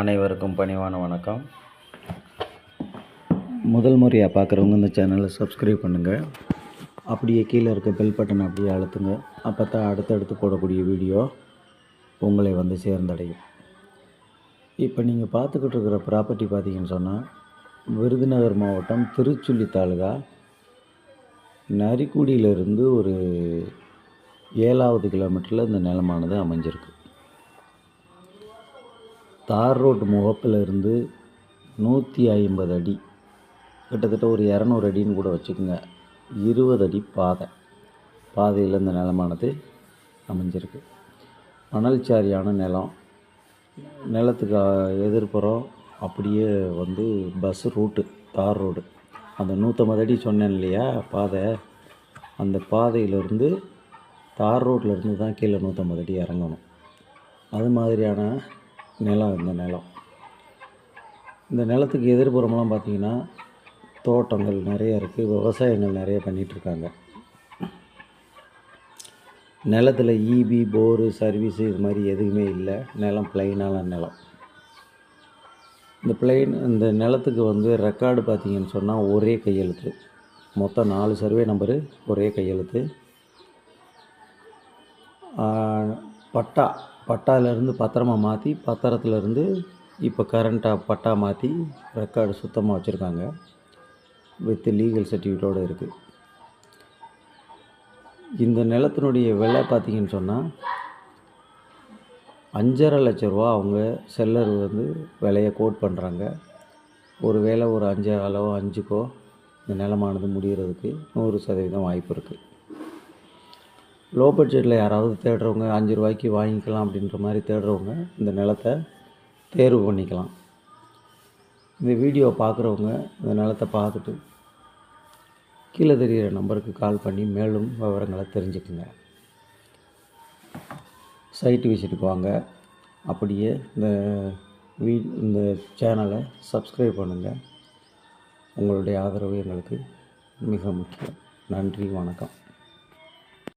அனைவருக்கும் பணிவான வணக்கம். முதல் முறையாக பார்க்குறவங்க இந்த சேனலை சப்ஸ்கிரைப் பண்ணுங்கள் அப்படியே கீழே இருக்க பெல் பட்டன் அப்படியே அழுத்துங்க. அப்போ தான் அடுத்தடுத்து போடக்கூடிய வீடியோ உங்களை வந்து சேர்ந்தடையும். இப்போ நீங்கள் பார்த்துக்கிட்டு இருக்கிற ப்ராப்பர்ட்டி பார்த்தீங்கன்னு சொன்னால் விருதுநகர் மாவட்டம் திருச்சுள்ளி தாலுகா நரிக்குடியிலிருந்து ஒரு ஏழாவது கிலோமீட்டரில் இந்த நிலமானது அமைஞ்சிருக்கு. தார் ரோடு முகப்பில் இருந்து நூற்றி ஐம்பது அடி கிட்டத்தட்ட ஒரு இரநூறு அடின்னு கூட வச்சுக்கோங்க. இருபது அடி பாதை. பாதையில் இந்த நிலமானது அமைஞ்சிருக்கு. மணல்சாரியான நிலம். நிலத்துக்கு எதிர்ப்புறம் அப்படியே வந்து பஸ் ரூட்டு தார் ரோடு. அந்த நூற்றம்பது அடி சொன்னேன் இல்லையா பாதை. அந்த பாதையிலிருந்து தார் ரோட்லேருந்து தான் கீழே நூற்றம்பது அடி இறங்கணும். அது மாதிரியான நிலம் இந்த நிலம். இந்த நிலத்துக்கு எதிர்ப்புறமெல்லாம் பார்த்தீங்கன்னா தோட்டங்கள் நிறைய இருக்குது விவசாயங்கள் நிறைய பண்ணிகிட்ருக்காங்க நிலத்தில் ஈபி போரு சர்வீஸு இது மாதிரி எதுவுமே இல்லை. நிலம் பிளைனான நிலம். இந்த பிளைன் இந்த நிலத்துக்கு வந்து ரெக்கார்டு பார்த்தீங்கன்னு சொன்னால் ஒரே கையெழுத்து. மொத்தம் நாலு சர்வே நம்பரு ஒரே கையெழுத்து. பட்டா. பட்டாலேருந்து பத்திரமா மாற்றி பத்திரத்துலேருந்து இப்போ கரண்ட்டாக பட்டா மாற்றி ரெக்கார்டு சுத்தமாக வச்சுருக்காங்க. வித் லீகல் சர்டிஃபிகேட்டோடு இருக்குது இந்த நிலத்தினுடைய விலை பார்த்தீங்கன்னு சொன்னால் அஞ்சரை லட்ச ரூபா அவங்க செல்லர் வந்து விலையை கோட் பண்ணுறாங்க ஒரு வேளை ஒரு அஞ்சு அளவோ அஞ்சுக்கோ இந்த நிலமானது முடிகிறதுக்கு நூறு சதவீதம் வாய்ப்பு இருக்குது லோ பட்ஜெட்டில் யாராவது தேடுறவங்க அஞ்சு ரூபாய்க்கு வாங்கிக்கலாம் அப்படின்ற மாதிரி தேடுறவங்க இந்த நிலத்தை தேர்வு பண்ணிக்கலாம். இந்த வீடியோ பார்க்குறவங்க இந்த நிலத்தை பார்த்துட்டு கீழே தெரிகிற நம்பருக்கு கால் பண்ணி மேலும் விவரங்களை தெரிஞ்சுக்குங்க. சைட்டு விசிட்டுக்கு வாங்க. அப்படியே இந்த வீ இந்த சேனலை சப்ஸ்கிரைப் பண்ணுங்கள் உங்களுடைய ஆதரவு எங்களுக்கு மிக முக்கியம். நன்றி வணக்கம்.